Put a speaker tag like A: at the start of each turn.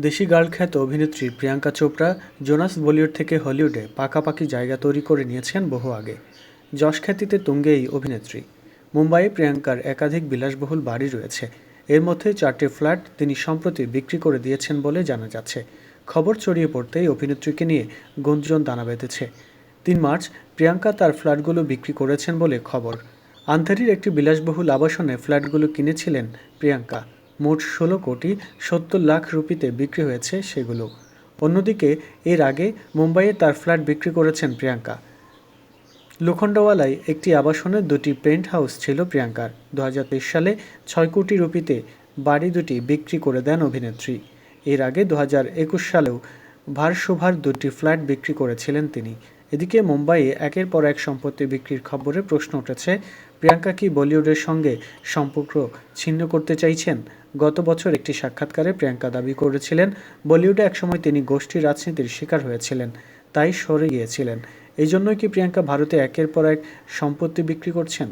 A: দেশি গার্ল খ্যাত অভিনেত্রী প্রিয়াঙ্কা চোপড়া জোনাস বলিউড থেকে হলিউডে পাকাপাকি জায়গা তৈরি করে নিয়েছেন বহু আগে। যশ খ্যাতিতে তুঙ্গে এই অভিনেত্রী। মুম্বাইয়ে প্রিয়াঙ্কার একাধিক বিলাসবহুল বাড়ি রয়েছে। এর মধ্যে চারটি ফ্ল্যাট তিনি সম্প্রতি বিক্রি করে দিয়েছেন বলে জানা যাচ্ছে। খবর ছড়িয়ে পড়তেই অভিনেত্রীকে নিয়ে গুঞ্জন দানা বেঁধেছে। তিন মার্চ প্রিয়াঙ্কা তার ফ্ল্যাটগুলো বিক্রি করেছেন বলে খবর। আন্ধারির একটি বিলাসবহুল আবাসনে ফ্ল্যাটগুলো কিনেছিলেন প্রিয়াঙ্কা। মোট ষোলো কোটি সত্তর লাখ রুপিতে বিক্রি হয়েছে সেগুলো। অন্যদিকে, এর আগে মুম্বাইয়ে তার ফ্ল্যাট বিক্রি করেছেন প্রিয়াঙ্কা। লোখণ্ডওয়ালায় একটি আবাসনের দুটি পেন্ট হাউস ছিল প্রিয়াঙ্কার। দু হাজার তেইশ সালে ছয় কোটি রুপিতে বাড়ি দুটি বিক্রি করে দেন অভিনেত্রী। এর আগে দু হাজার একুশ সালেও ভারসোভার দুটি ফ্ল্যাট বিক্রি করেছিলেন তিনি। এদিকে মুম্বাইয়ে একের পর এক সম্পত্তি বিক্রির খবরে প্রশ্ন উঠেছে, প্রিয়াঙ্কা কি বলিউডের সঙ্গে সম্পর্ক ছিন্ন করতে চাইছেন? গত বছর একটি সাক্ষাৎকারে প্রিয়াঙ্কা দাবি করেছিলেন, বলিউডে একসময় তিনি গোষ্ঠী রাজনীতির শিকার হয়েছিলেন, তাই সরে গিয়েছিলেন। এই জন্যই কি প্রিয়াঙ্কা ভারতে একের পর এক সম্পত্তি বিক্রি করছেন?